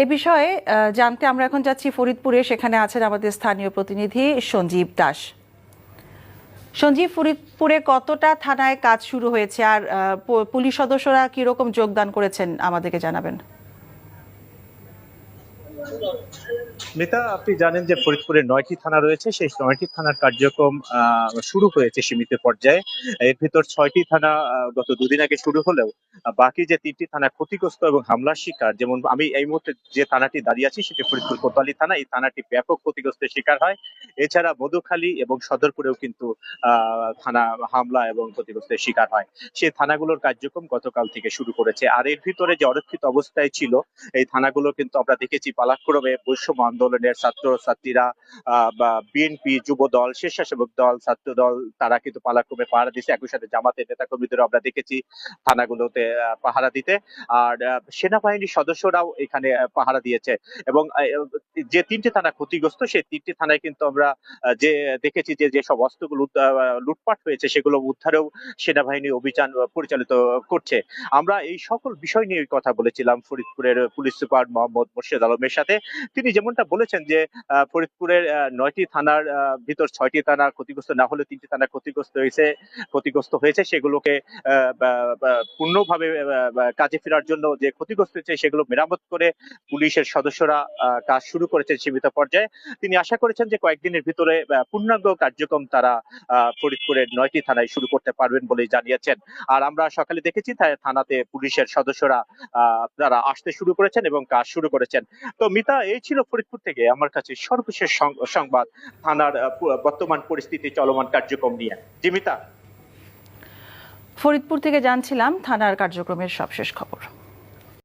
এ বিষয়ে জানতে আমরা এখন যাচ্ছি ফরিদপুরে। সেখানে আছেন আমাদের স্থানীয় প্রতিনিধি সঞ্জীব দাস। সঞ্জীব, ফরিদপুরে কতটা থানায় কাজ শুরু হয়েছে? আর পুলিশ সদস্যরা কীরকম যোগদান করেছেন আমাদেরকে জানাবেন। নেতা আপনি জানেন যে ফরিদপুরে নয়টি থানা রয়েছে। সেই নয়টি থানার কার্যক্রম শুরু হয়েছে সীমিত পর্যায়ে। এর ভিতর ছয়টি থানা গত দুদিন আগে শুরু হলেও বাকি যে তিনটি থানা ক্ষতিগ্রস্ত এবং হামলার শিকার, যেমন আমি এই মুহূর্তে যে থানাটি দাঁড়িয়ে আছি, সেটি ফরিদপুর কোতোয়ালি থানা। এই থানাটি ব্যাপক ক্ষতিগ্রস্তের শিকার হয়। এছাড়া মধুখালী এবং সদরপুরেও কিন্তু থানা হামলা এবং ক্ষতিগ্রস্তের শিকার হয়। সেই থানাগুলোর কার্যক্রম গতকাল থেকে শুরু করেছে। আর এর ভিতরে যে অরক্ষিত অবস্থায় ছিল, এই থানাগুলো কিন্তু আমরা দেখেছি পালাক্রমে বৈষম্য আন্দোলনের ছাত্র ছাত্রীরা বিএনপি যুব দল, স্বেচ্ছাসেবক দল, ছাত্র দল, তারা কিন্তু পালাক্রমে পাহারা দিচ্ছে একই সাথে জামাতের নেতাকর্মীদের আমরা দেখেছি থানাগুলোতে পাহারা দিতে। আর সেনাবাহিনীর সদস্যরাও এখানে পাহারা দিয়েছে। এবং যে তিনটি থানা ক্ষতিগ্রস্ত, সেই তিনটি থানায় কিন্তু আমরা যে, দেখেছি যে, যেসব অস্ত্রগুলো লুটপাট হয়েছে, সেগুলো উদ্ধারেও সেনাবাহিনী অভিযান পরিচালিত করছে। আমরা এই সকল বিষয় নিয়ে কথা বলেছিলাম, ফরিদপুরের পুলিশ সুপার মোহাম্মদ মোর্শেদ আলমের সাথে তিনি যেমনটা বলেছেন যে ফরিদপুরের নয়টি থানার ভিতর ছয়টি থানা ক্ষতিগ্রস্ত না হলে তিনটি থানা ক্ষতিগ্রস্ত হয়েছে ক্ষতিগ্রস্ত হয়েছে, সেগুলোকে পূর্ণভাবে কাজে ফেরার জন্য যে ক্ষতিগ্রস্ত হয়েছে সেগুলো মেরামত করে পুলিশের সদস্যরা কাজ শুরু করেছেন সীমিত পর্যায়ে। তিনি আশা করেছেন যে কয়েকদিনের ভিতরে পূর্ণাঙ্গ কার্যক্রম তারা ফরিদপুরের নয়টি থানায় শুরু করতে পারবেন বলে জানিয়েছেন। আর আমরা সকালে দেখেছি থানাতে পুলিশের সদস্যরা তারা আসতে শুরু করেছেন এবং কাজ শুরু করেছেন। তো মিতা, এই ছিল ফরিদপুর থেকে আমার কাছে সর্বশেষ সংবাদ থানার বর্তমান পরিস্থিতি চলমান কার্যক্রম নিয়ে। জি, মিতা। ফরিদপুর থেকে জানছিলাম থানার কার্যক্রমের সবশেষ খবর।